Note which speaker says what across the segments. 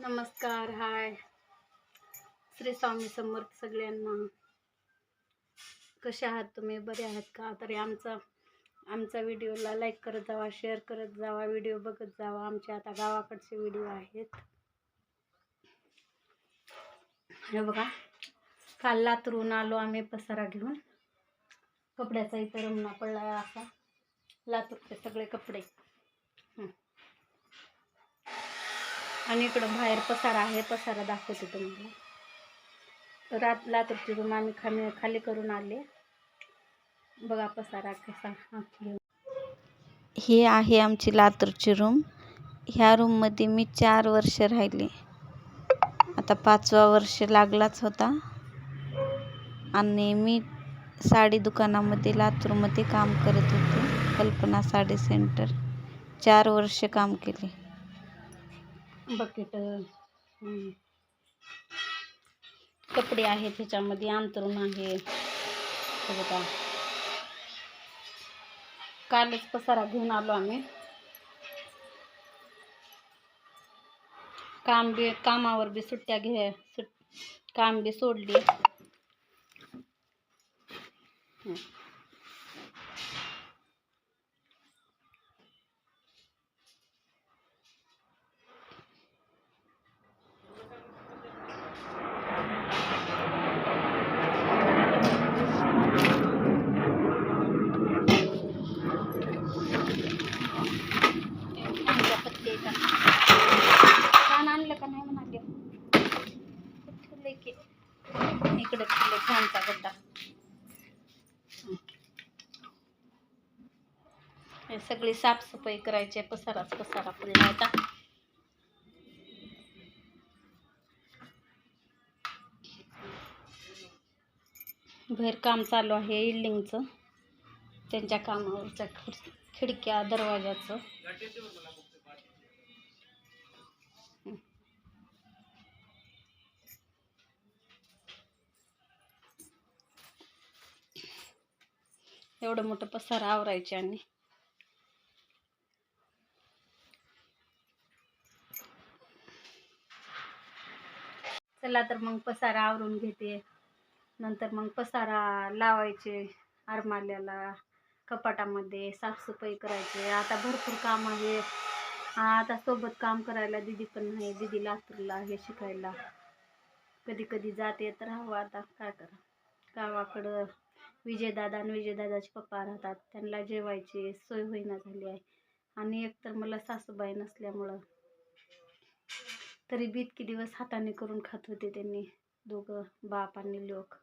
Speaker 1: नमस्कार हाय. श्री स्वामी समर्थ सगळ्यांना. कसे आहात तुम्ही? बरे आहात का? तरी आमचा आमचा व्हिडिओला लाईक करत जावा शेअर करत जावा व्हिडिओ बघत जावा. आमचे आता गावाकडचे व्हिडिओ आहेत. हे बघा. काल लातरून आलो आम्ही पसारा घेऊन. कपड्याचा इतर रमणा पडला असा. लातूरचे सगळे कपडे. हं. आणि इकडं बाहेर पसारा आहे पसारा दाखवते तुम्हाला. रात लातूरची रूम आम्ही खाली खाली करून आले. बघा पसारा कसा हा,
Speaker 2: ही आहे आमची लातूरची रूम. ह्या रूममध्ये मी चार वर्ष राहिले. आता पाचवा वर्ष लागलाच होता. आणि मी साडी दुकानामध्ये लातूरमध्ये काम करत होते. कल्पना साडी सेंटर. चार वर्ष काम केले.
Speaker 1: बकेट कपडे आहेत ह्याच्यामध्ये अंतरून आहे. बघा. कालच पसारा घेऊन आलो आम्ही. काम बी कामावर बी सुट्ट्या घे सुट काम बी सोडली हं. आणल्या पत्त्याचा छान आणलं का नाही म्हणाले ठेवलंय की इकडे ठेवलंय फॅनचा गड्डा. हे सगळी साफसफाई करायची आहे पसाराच पसारा पडला आता बाहेर काम चालू आहे इल्डिंगचं. त्यांच्या कामावरच्या खिडक्या दरवाजाचं. एवढं मोठं पसारा आवरायचे आणि. चला तर मग पसारा आवरून घेते. नंतर मग पसारा लावायचे आरमाल्याला कपाटामध्ये साफसफाई करायचे. आता भरपूर काम आहे. आता सोबत काम करायला दिदी पण नाही दिदी लातूरला हे शिकायला. कधी कधी जाते तर हवं आता काय करा. गावाकडं विजयदादा आणि विजयदादाचे पप्पा राहतात. त्यांना जेवायची सोय होईना झाली आहे. आणि एकतर मला सासूबाई नसल्यामुळं तरी बी इतके दिवस हाताने करून खात होते त्यांनी दोघं बाप आणि लोक.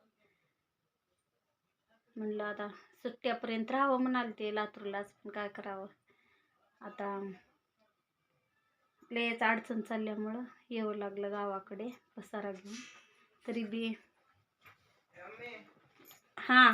Speaker 1: म्हणलं आता सुट्ट्यापर्यंत राहावं म्हणाले ते लातूरलाच पण काय करावं? आता लयच अडचण चालल्यामुळं येऊ लागलं गावाकडे पसारा घेऊन. तरी बी हां